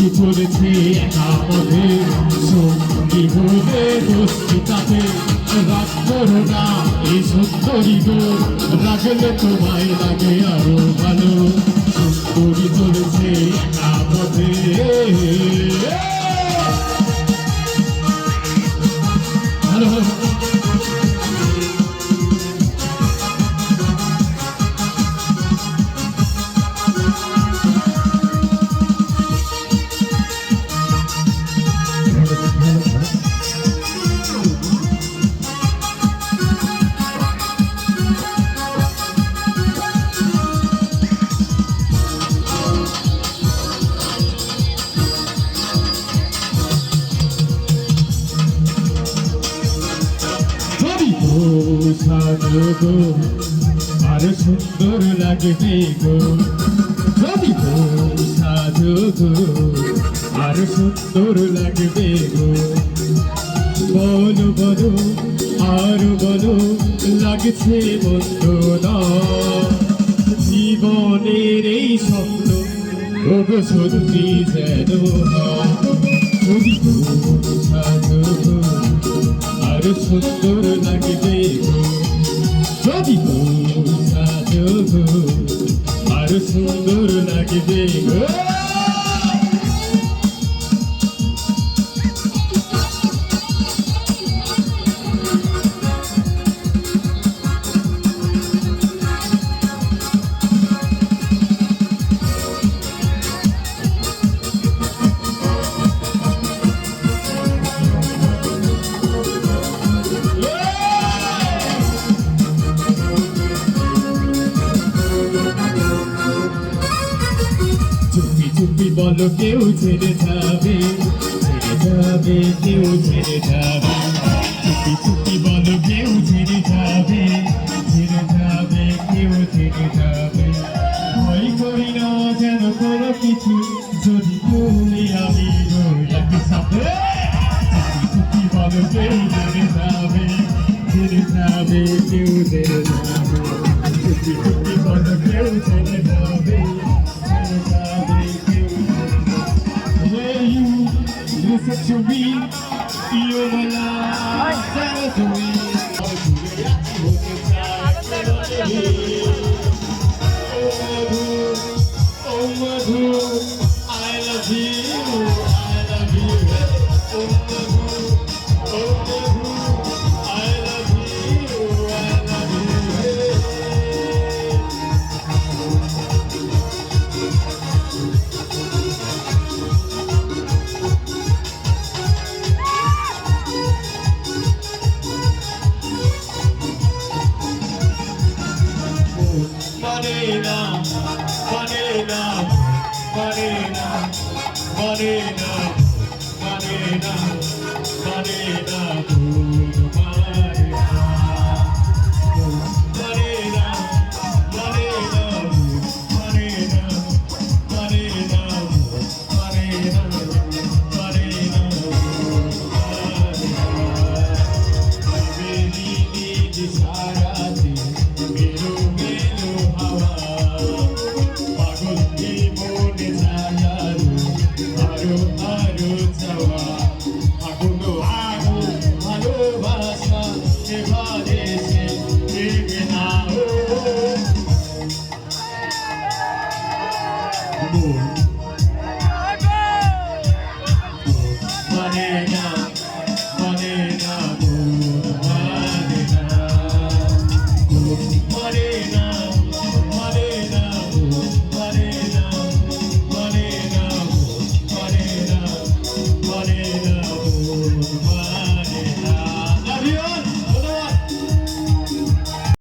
기쁘듯이 가버들 숨기고 대고 싶다들 রাগ করো না এই সুন্দরী গো রাগলে তোমায় লাগে আরও ভালো। সাজো গো আর সুন্দর লাগবে গো। যদি সাজো গো আর সুন্দর লাগবে গো। বলো বলো, আর বলো, লাগছে মন্দ না। জীবনের এই স্বপ্ন ওগো সত্যি যেন হয়। সুন্দর লাগবে গো। যদি সাজো সুন্দর লাগবে গো বলো কেউ ছেড়ে যাবে ছেড়ে যাবে কেউ ছেড়ে যাবে। চুপি চুপি বলো কেউ ছেড়ে যাবে ছেড়ে যাবে কেউ ছেড়ে যাবে। ভয় করি না যেন কোনো কিছু, যদি তুমি আমি রই একসাথে চুপি চুপি বলো কেউ ছেড়ে যাবে ছেড়ে যাবে কেউ ছেড়ে যাবে। চুপি চুপি বলো কেউ ছেড়ে যাবে। Listen to me, you're my. Oh, Madhu, I love you, Marina, Marina, Marina, Marina, Marina, Marina. Boom. Boom. Boom.